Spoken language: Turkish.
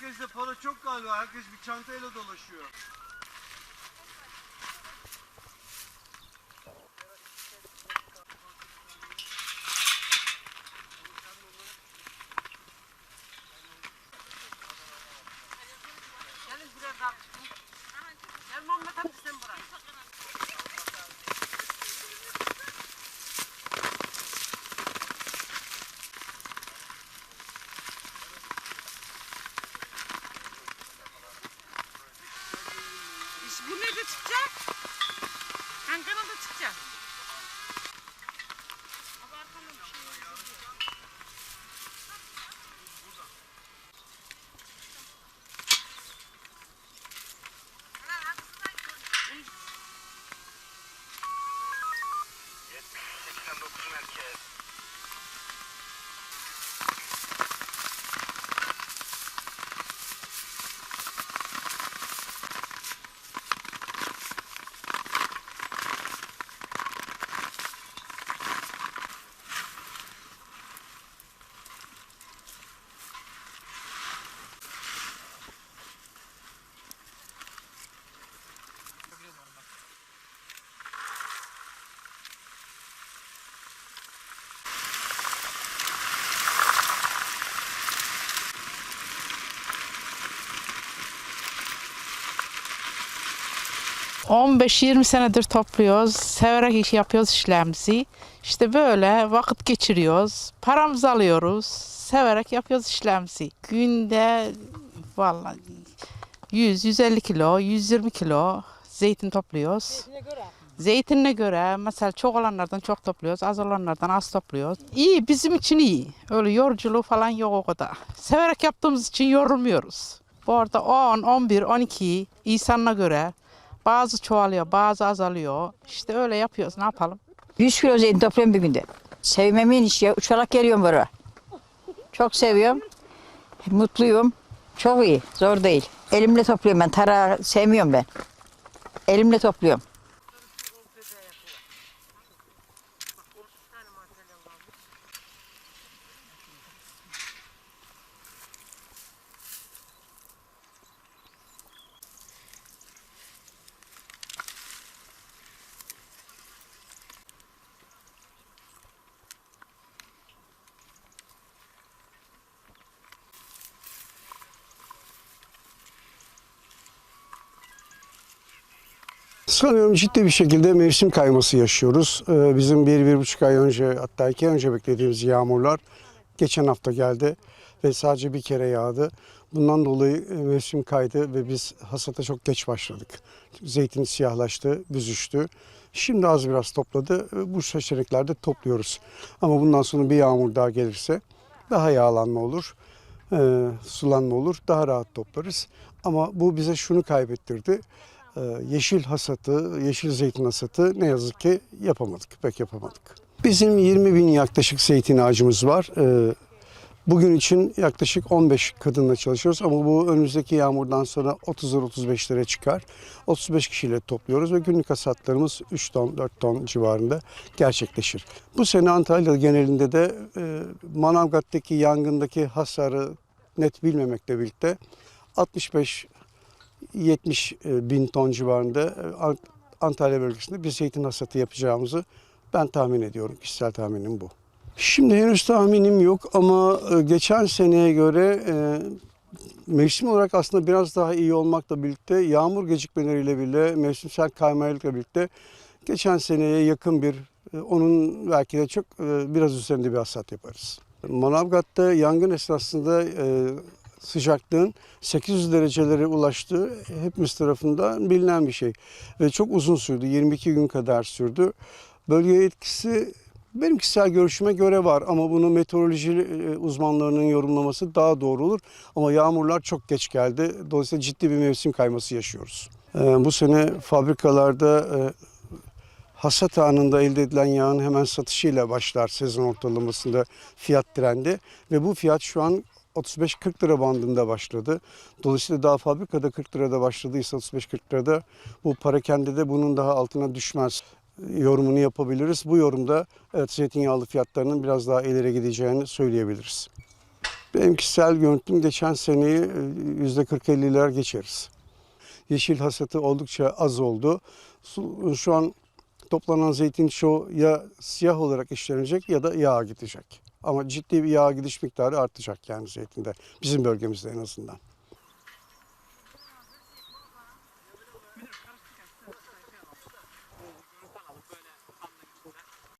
herkeste para çok galiba. Herkes bir çantayla dolaşıyor. Gelin biraz daha. Gel Muhammed hadi sen buraya. İş bu ne de çıkacak? Kankana da çıkacak. Abi 15-20 senedir topluyoruz. Severek iş yapıyoruz işlerimizi. İşte böyle vakit geçiriyoruz. Paramızı alıyoruz. Severek yapıyoruz işlerimizi. Günde vallahi 100-150 kilo, 120 kilo zeytin topluyoruz. Zeytinine göre mesela çok olanlardan çok topluyoruz, az olanlardan az topluyoruz. İyi, bizim için iyi. Öyle yoruculuğu falan yok o kadar. Severek yaptığımız için yorulmuyoruz. Bu arada 10, 11, 12 insanına göre bazı çoğalıyor, bazı azalıyor. İşte öyle yapıyoruz, ne yapalım? 100 kilo zeytin topluyorum bir günde. Sevmemin işi ya. Uçarak geliyorum buraya. Çok seviyorum. Mutluyum. Çok iyi. Zor değil. Elimle topluyorum ben. Tara sevmiyorum ben. Elimle topluyorum. Sanıyorum ciddi bir şekilde mevsim kayması yaşıyoruz. Ee, Bizim bir, bir buçuk ay önce hatta iki ay önce beklediğimiz yağmurlar geçen hafta geldi ve sadece bir kere yağdı. Bundan dolayı e, mevsim kaydı ve biz hasata çok geç başladık. Zeytin siyahlaştı, büzüştü. Şimdi az biraz topladı. E, Bu seçeneklerde topluyoruz. Ama bundan sonra bir yağmur daha gelirse daha yağlanma olur, e, sulanma olur. Daha rahat toplarız. Ama bu bize şunu kaybettirdi. Ee, yeşil hasatı, yeşil zeytin hasatı ne yazık ki yapamadık, pek yapamadık. Bizim 20 bin yaklaşık zeytin ağacımız var. Ee, Bugün için yaklaşık 15 kadınla çalışıyoruz ama bu önümüzdeki yağmurdan sonra 30'lar 35'lere çıkar. 35 kişiyle topluyoruz ve günlük hasatlarımız 3 ton 4 ton civarında gerçekleşir. Bu sene Antalya genelinde de e, Manavgat'taki yangındaki hasarı net bilmemekle birlikte 65 70 bin ton civarında e, Ant- Antalya bölgesinde bir zeytin hasatı yapacağımızı ben tahmin ediyorum. Kişisel tahminim bu. Şimdi henüz tahminim yok ama e, geçen seneye göre e, mevsim olarak aslında biraz daha iyi olmakla birlikte yağmur gecikmeleriyle bile mevsimsel kaymalıkla birlikte geçen seneye yakın bir e, onun belki de çok e, biraz üzerinde bir hasat yaparız. Manavgat'ta yangın esnasında e, sıcaklığın 800 derecelere ulaştığı hepimiz tarafından bilinen bir şey. Ve çok uzun sürdü. 22 gün kadar sürdü. Bölgeye etkisi benim kişisel görüşüme göre var ama bunu meteoroloji e, uzmanlarının yorumlaması daha doğru olur. Ama yağmurlar çok geç geldi. Dolayısıyla ciddi bir mevsim kayması yaşıyoruz. Ee, Bu sene fabrikalarda e, hasat anında elde edilen yağın hemen satışıyla başlar sezon ortalamasında fiyat trendi ve bu fiyat şu an 35-40 lira bandında başladı. Dolayısıyla daha fabrikada 40 lirada başladıysa 35-40 lirada bu parakende de bunun daha altına düşmez yorumunu yapabiliriz. Bu yorumda evet, zeytinyağlı fiyatlarının biraz daha ileri gideceğini söyleyebiliriz. Benim kişisel görüntüm geçen seneyi e, %40-50'ler geçeriz. Yeşil hasatı oldukça az oldu. Şu an toplanan zeytin çoğu ya siyah olarak işlenecek ya da yağa gidecek. Ama ciddi bir yağ gidiş miktarı artacak yani zeytinde. Bizim bölgemizde en azından.